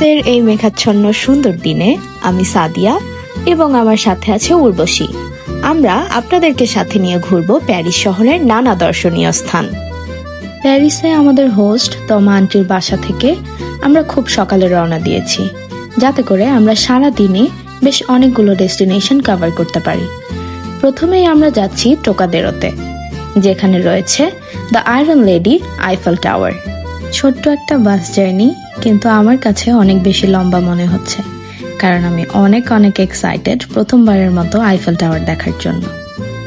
প্যারিসের এই মেঘাচ্ছন্ন সুন্দর দিনে আমি সাদিয়া এবং আমার সাথে আছে উর্বশী। আমরা আপনাদেরকে সাথে নিয়ে ঘুরবো প্যারিস শহরের নানা দর্শনীয় স্থান। প্যারিসে আমাদের হোস্ট তমা আন্টির বাসা থেকে আমরা খুব সকালে রওনা দিয়েছি। যাতে করে আমরা সারা দিনে বেশ অনেকগুলো ডেস্টিনেশন কভার করতে পারি। প্রথমেই আমরা যাচ্ছি টোকাদেরোতে, যেখানে রয়েছে the iron lady Eiffel tower. ছোট্ট একটা বাস জার্নি কিন্তু আমার কাছে অনেক বেশি লম্বা মনে হচ্ছে কারণ আমি অনেক অনেক এক্সাইটেড প্রথমবারের মতো আইফেল টাওয়ার দেখার জন্য।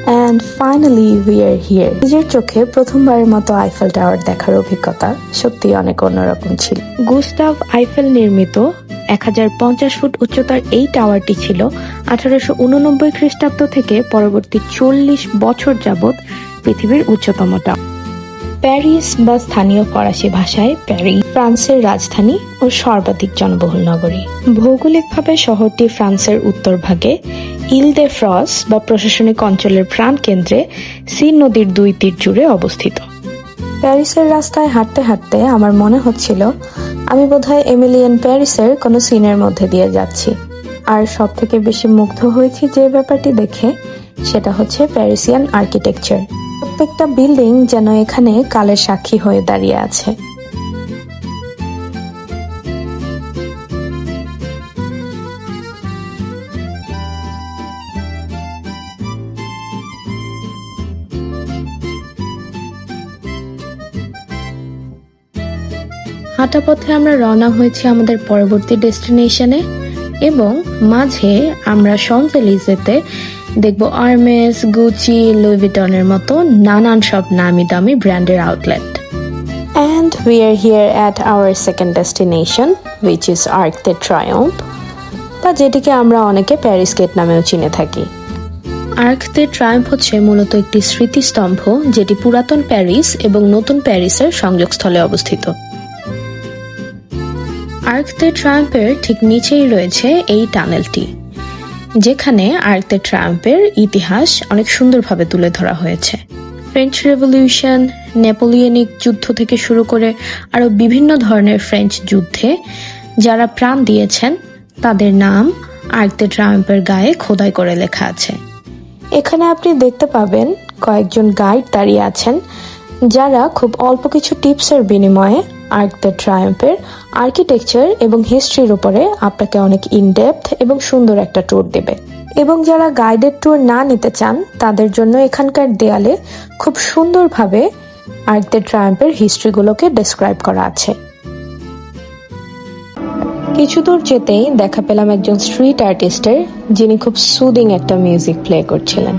And finally we are here নিজের চোখে প্রথমবারের মতো আইফেল টাওয়ার দেখার অভিজ্ঞতা সত্যি অনেক অন্যরকম ছিল। গুস্তাভ আইফেল নির্মিত এক হাজার পঞ্চাশ ফুট উচ্চতার এই টাওয়ারটি ছিল আঠারোশো উননব্বই খ্রিস্টাব্দ থেকে পরবর্তী চল্লিশ বছর যাবৎ পৃথিবীর উচ্চতম টাওয়ার প্যারিস বা স্থানীয় ফরাসি ভাষায় প্যারি ফ্রান্সের রাজধানী ও সর্বাধিক জনবহুল নগরী। ভৌগোলিকভাবে শহরটি ফ্রান্সের উত্তর ভাগে ইল দে ফ্রস বা প্রশাসনিক অঞ্চলের প্রাণকেন্দ্রে সিন নদীর দুই তীর জুড়ে অবস্থিত। প্যারিসের রাস্তায় হাঁটতে হাঁটতে আমার মনে হচ্ছিল, আমি বোধহয় এমিলিয়ান প্যারিসের কোনো সিনের মধ্যে দিয়ে যাচ্ছি। আর সব থেকে বেশি মুগ্ধ হয়েছি যে ব্যাপারটি দেখে, সেটা হচ্ছে প্যারিসিয়ান আর্কিটেকচার। প্রত্যেকটা বিল্ডিং যেন এখানে কালের সাক্ষী হয়ে দাঁড়িয়ে আছে। হাঁটা পথে আমরা রওনা হয়েছি আমাদের পরবর্তী ডেস্টিনেশনে এবং মাঝে আমরা সনজেলিজেতে দেখব আর্মেস গুচি লুইভিটনের মতো নানান সব নামি দামি ব্র্যান্ডের outlet and we are here at our second destination which is Arc de Triomphe বা যেটিকে আমরা অনেকে প্যারিস গেট নামেও চিনে থাকি। আর্ক দ্য ট্রায়াম্প হচ্ছে মূলত একটি স্মৃতিস্তম্ভ যেটি পুরাতন প্যারিস এবং নতুন প্যারিসের সংযোগস্থলে অবস্থিত। আর্ক দ্য ট্রায়াম্পের ঠিক নিচেই রয়েছে এই টানেলটি যেখানে আর্ক ট্রাম্পের ইতিহাস অনেক সুন্দরভাবে তুলে ধরা হয়েছে। ফ্রেঞ্চ রেভলিউশন নেপোলিয়নিক যুদ্ধ থেকে শুরু করে আরও বিভিন্ন ধরনের ফ্রেঞ্চ যুদ্ধে যারা প্রাণ দিয়েছেন, তাদের নাম আর্ক ট্রাম্পের গায়ে খোদাই করে লেখা আছে। এখানে আপনি দেখতে পাবেন কয়েকজন গাইড দাঁড়িয়ে আছেন, যারা খুব অল্প কিছু টিপসের বিনিময়ে আর্ক দ্য ট্রায়াম্পের আর্কিটেকচার এবং হিস্ট্রির উপরে আপনাকে অনেক ইনডেপথ এবং সুন্দর একটা ট্যুর দেবে। এবং যারা গাইডেড ট্যুর না নিতে চান, তাদের জন্য এখানকার দেয়ালে খুব সুন্দরভাবে আর্ক দ্য ট্রায়াম্পের হিস্ট্রিগুলোকে ডেসক্রাইব করা আছে। কিছু দূর যেতেই দেখা পেলাম একজন স্ট্রিট আর্টিস্টের যিনি খুব সুদিং একটা মিউজিক প্লে করছিলেন।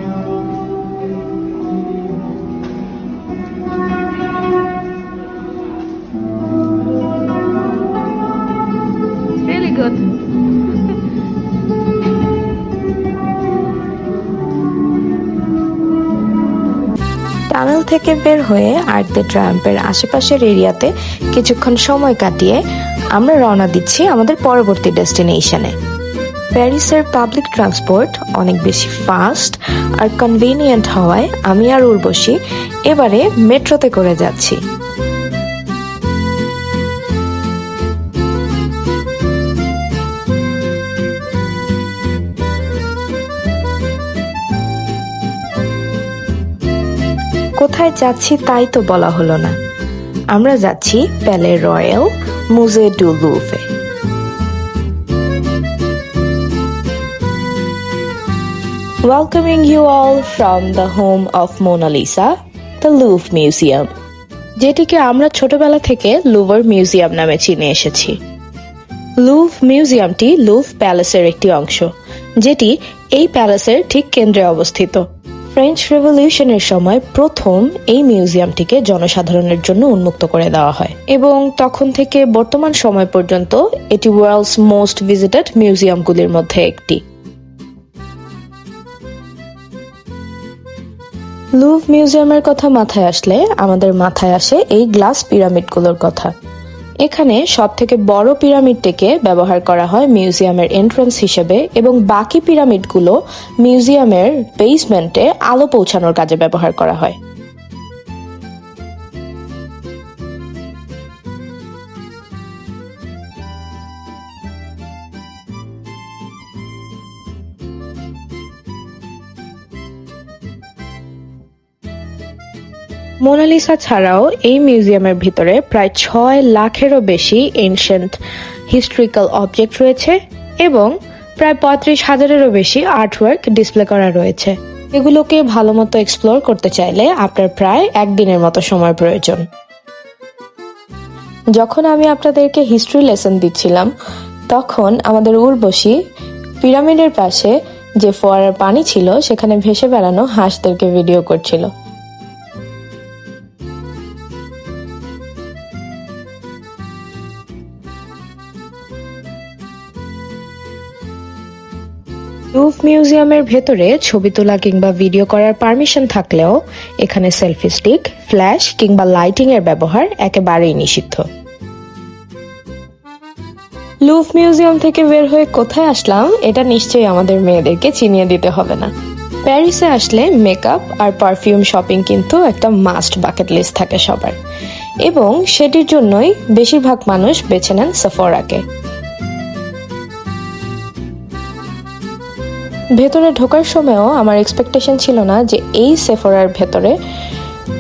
টানেল থেকে বের হয়ে আর দ্য ট্রাম্পের আশেপাশের এরিয়াতে কিছুক্ষণ সময় কাটিয়ে আমরা রওনা দিচ্ছি আমাদের পরবর্তী ডেস্টিনেশনে। প্যারিসের পাবলিক ট্রান্সপোর্ট অনেক বেশি ফাস্ট আর কনভিনিয়েন্ট হওয়ায় আমি আর উর্বশী এবারে মেট্রোতে করে যাচ্ছি। কোথায় যাচ্ছি তাই তো বলা হলো না। আমরা যাচ্ছি Palais Royal Musée du Louvre you all from the home of Mona Lisa, the Louvre Museum. যেটিকে আমরা ছোটবেলা থেকে লুভার মিউজিয়াম নামে চিনে এসেছি। লুভ মিউজিয়ামটি লুভ প্যালেসের একটি অংশ যেটি এই প্যালেসের ঠিক কেন্দ্রে অবস্থিত। ফ্রেঞ্চ রেভলিউশনের সময় প্রথম এই মিউজিয়ামটিকে জনসাধারণের জন্য উন্মুক্ত করে দেওয়া হয়। এবং তখন থেকে বর্তমান সময় পর্যন্ত এটি ওয়ার্ল্ডস মোস্ট ভিজিটেড মিউজিয়ামগুলির মধ্যে একটি। লুভ মিউজিয়ামের কথা মাথায় আসলে আমাদের মাথায় আসে এই গ্লাস পিরামিডগুলোর কথা। এখানে সব থেকে বড় পিরামিডটিকে ব্যবহার করা হয় মিউজিয়ামের এন্ট্রান্স হিসেবে এবং বাকি পিরামিডগুলো মিউজিয়ামের বেসমেন্টে আলো পৌঁছানোর কাজে ব্যবহার করা হয়। মোনালিসা ছাড়াও এই মিউজিয়ামের ভিতরে প্রায় ছয় লাখেরও বেশি এনশিয়েন্ট হিস্ট্রিক্যাল অবজেক্ট রয়েছে এবং প্রায় পঁয়ত্রিশ হাজারেরও বেশি আর্টওয়ার্ক ডিসপ্লে করা রয়েছে। এগুলোকে ভালো মতো এক্সপ্লোর করতে চাইলে আপনার প্রায় একদিনের মতো সময় প্রয়োজন। যখন আমি আপনাদেরকে হিস্ট্রি লেসন দিচ্ছিলাম, তখন আমাদের উর্বশী পিরামিডের পাশে যে ফোয়ারার পানি ছিল, সেখানে ভেসে বেড়ানো হাঁসদেরকে ভিডিও করছিল। লুভ মিউজিয়ামের ভেতরে ছবি তোলা কিংবা ভিডিও করার পারমিশন থাকলেও এখানে সেলফি স্টিক ফ্ল্যাশ কিংবা লাইটিং এর ব্যবহার একেবারেই নিষিদ্ধ। লুভ মিউজিয়াম থেকে বের হয়ে কোথায় আসলাম, এটা নিশ্চয়ই আমাদের মেয়েদেরকে চিনিয়ে দিতে হবে না। প্যারিসে আসলে মেকআপ আর পারফিউম শপিং কিন্তু একটা মাস্ট বাকেট লিস্ট থাকে সবার। এবং সেটির জন্যই বেশিরভাগ মানুষ বেছে নেন সফরাকে ভেতরে ঢোকার সময়ও আমার এক্সপেকটেশন ছিল না যে এই সেফোরার ভেতরে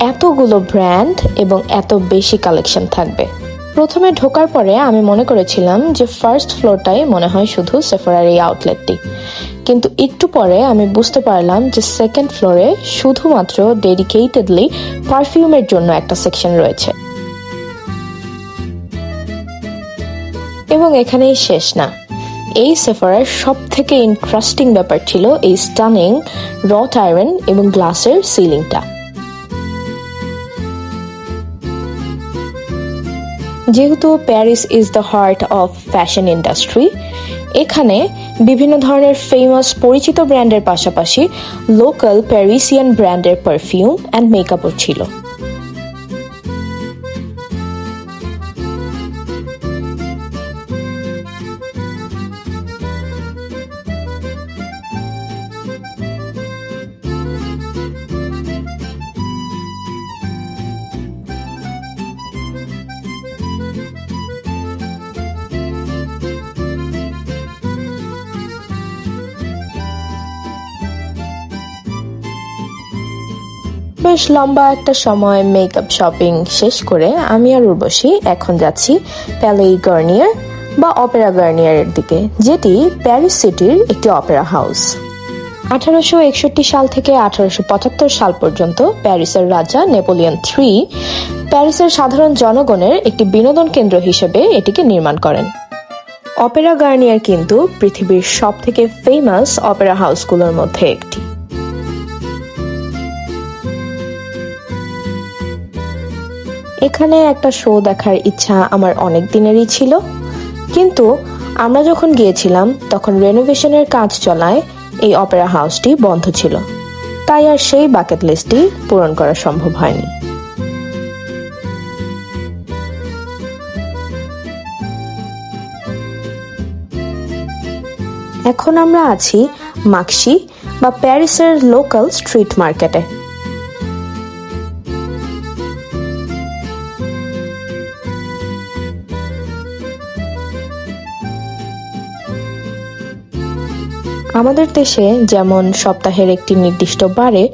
এতগুলো ব্র্যান্ড এবং এত বেশি কালেকশন থাকবে। প্রথমে ঢোকার পরে আমি মনে করেছিলাম যে ফার্স্ট ফ্লোরটাই মনে হয় শুধু সেফোরার এই আউটলেটটি কিন্তু একটু পরে আমি বুঝতে পারলাম যে সেকেন্ড ফ্লোরে শুধুমাত্র ডেডিকেটেডলি পারফিউমের জন্য একটা সেকশন রয়েছে। এবং এখানেই শেষ না। এই সেফারার সব থেকে ইন্টারেস্টিং ব্যাপার ছিল এই স্টানিং রট আয়রন এবং গ্লাসের সিলিংটা যেহেতু Paris is the heart of fashion industry এখানে বিভিন্ন ধরনের ফেমাস পরিচিত ব্র্যান্ডের পাশাপাশি লোকাল প্যারিসিয়ান ব্র্যান্ডের পারফিউম অ্যান্ড মেকআপও ছিল। বেশ লম্বা একটা সময় মেকআপ শপিং শেষ করে আমি আর উর্বশী এখন যাচ্ছি প্যালে গার্নিয়ার বা অপেরা গার্নিয়ারের দিকে, যেটি প্যারিস সিটির একটি অপেরা হাউস আঠারোশো একষট্টি সাল থেকে আঠারোশো পঁচাত্তর সাল পর্যন্ত প্যারিসের রাজা নেপোলিয়ন থ্রি প্যারিসের সাধারণ জনগণের একটি বিনোদন কেন্দ্র হিসেবে এটিকে নির্মাণ করেন। অপেরা গার্নিয়ার কিন্তু পৃথিবীর সব থেকে ফেমাস অপেরা হাউসগুলোর মধ্যে একটি। এখানে একটা শো দেখার ইচ্ছা আমার অনেক দিনেরই ছিল। কিন্তু আমরা যখন গিয়েছিলাম, তখন রেনোভেশনের কাজ চলায় এই অপেরা হাউসটি বন্ধ ছিল। তাই আর সেই বাকেট লিস্টটি পূরণ করা সম্ভব হয়নি। এখন আমরা আছি মাকসি বা প্যারিসের লোকাল স্ট্রিট মার্কেটে আমাদের দেশে যেমন সপ্তাহের একটি নির্দিষ্ট বারে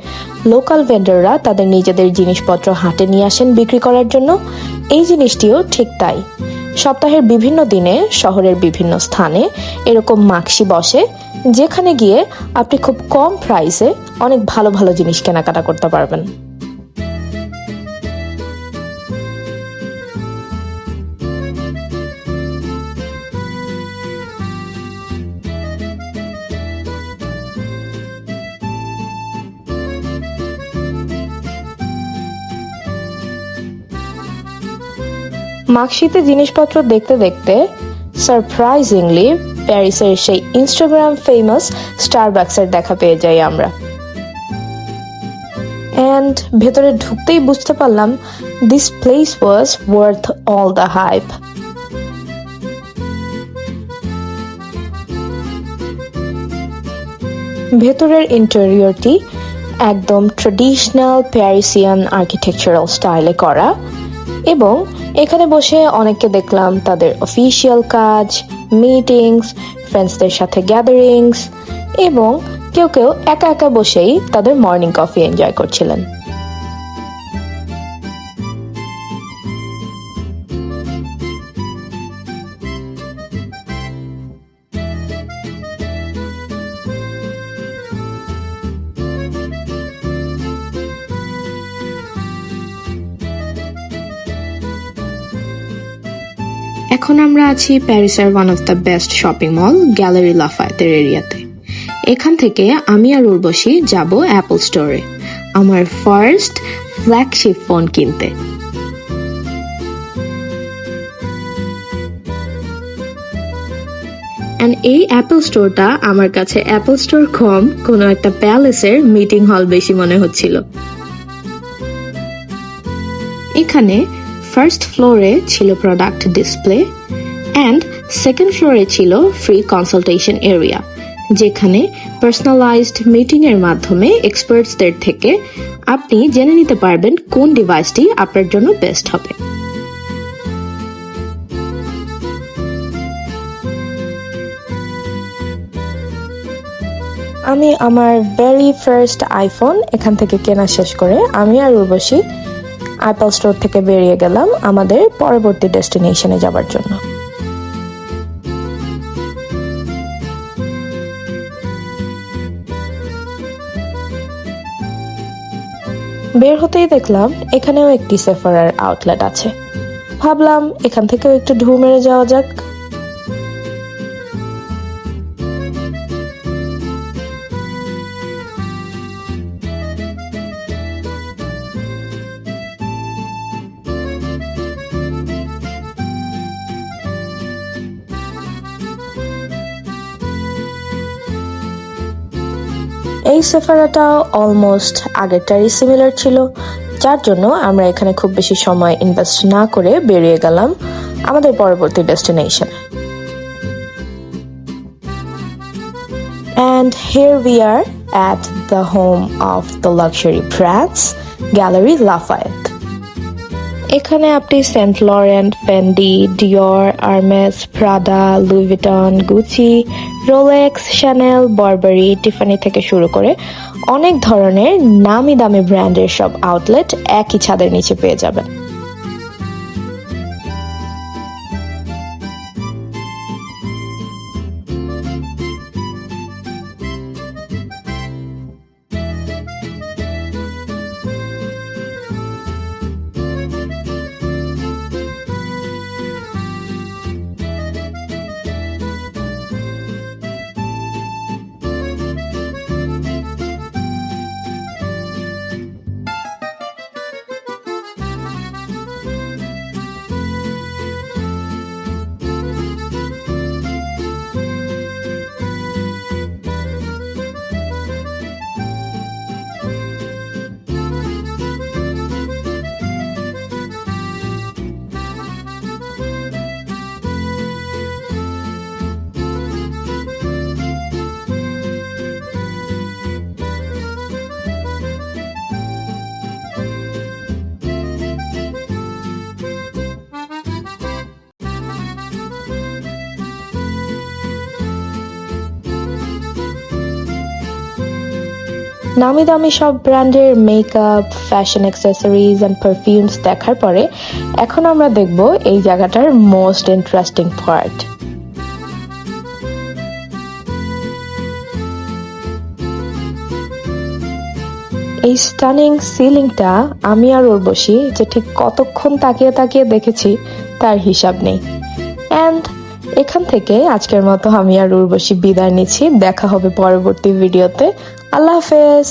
লোকাল ভেন্ডররা তাদের নিজেদের জিনিসপত্র হাটে নিয়ে আসেন বিক্রি করার জন্য। এই জিনিসটিও ঠিক তাই। সপ্তাহের বিভিন্ন দিনে শহরের বিভিন্ন স্থানে এরকম মাকসি বসে, যেখানে গিয়ে আপনি খুব কম প্রাইসে অনেক ভালো ভালো জিনিস কেনাকাটা করতে পারবেন। মার্কশিটে জিনিসপত্র দেখতে দেখতে সারপ্রাইজিংলি প্যারিসের সেই ইনস্টাগ্রাম ফেমাস স্টারবাক্সের দেখা পেয়ে যাই আমরা। অ্যান্ড ভেতরে ঢুকতেই বুঝতে পারলাম this place was worth all the hype ভেতরের ইন্টেরিয়রটি একদম ট্রেডিশনাল প্যারিসিয়ান আর্কিটেকচারাল স্টাইলে করা এবং এখানে বসে অনেককে দেখলাম, তাদের অফিসিয়াল কাজ মিটিংস ফ্রেন্ডসদের সাথে গ্যাদারিংস এবং কেউ কেউ একা একা বসেই তাদের মর্নিং কফি এনজয় করছিলেন। এখন আমরা আছি প্যারিসের one of the best shopping mall Galeries লাফায়েতের এরিয়াতে। এখান থেকে আমি আর উর্বশী যাব অ্যাপল স্টোরে আমার ফার্স্ট ফ্ল্যাগশিপ ফোন কিনতে। অ্যান্ড এই অ্যাপল স্টোরটা আমার কাছে অ্যাপল স্টোর কম কোনো একটা প্যালেসের মিটিং হল বেশি মনে হচ্ছিল। এখানে ফার্স্ট ফ্লোরে ছিল প্রোডাক্ট ডিসপ্লে অ্যান্ড সেকেন্ড ফ্লোরে ছিল ফ্রি কনসালটেশন এরিয়া যেখানে পার্সোনালাইজড মিটিং এর মাধ্যমে এক্সপার্টসদের থেকে আপনি জেনে নিতে পারবেন কোন ডিভাইসটি আপনার জন্য বেস্ট হবে। আমি আমার ভেরি ফার্স্ট আইফোন এখান থেকে কেনা শেষ করে আমি আর উর্বশী অ্যাপল স্টোর থেকে বেরিয়ে গেলাম আমাদের পরবর্তী ডেস্টিনেশনে যাবার জন্য। বের হতেই দেখলাম এখানেও একটি সেফারার আউটলেট আছে। ভাবলাম এখান থেকেও একটু ঢু মেরে যাওয়া যাক। এই সেফারাটাও অলমোস্ট আগেরটারই সিমিলার ছিল যার জন্য আমরা এখানে খুব বেশি সময় ইনভেস্ট না করে বেরিয়ে গেলাম আমাদের পরবর্তী ডেস্টিনেশনে And here we are at the home of the luxury brands, Gallery Lafayette. এখানে আপনি Saint Laurent Fendi Dior Hermes Prada Louis Vuitton Gucci Rolex Chanel Burberry Tiffany থেকে শুরু করে অনেক ধরনের নামি দামি ব্র্যান্ডের সব আউটলেট একই ছাদের নিচে পেয়ে যাবেন। নামি দামি সব ব্র্যান্ডের makeup fashion accessories and perfumes দেখার পরে এখন আমরা দেখব এই জায়গাটার মোস্ট ইন্টারেস্টিং পার্ট এই স্টানিং সিলিংটা আমি আর উর্বশী যে ঠিক কতক্ষণ তাকিয়ে তাকিয়ে দেখেছি, তার হিসাব নেই। অ্যান্ড এখান থেকে আজকের মতো আমি আর উর্বশী বিদায় নিচ্ছি। দেখা হবে পরবর্তী ভিডিওতে আল্লাহ হাফেজ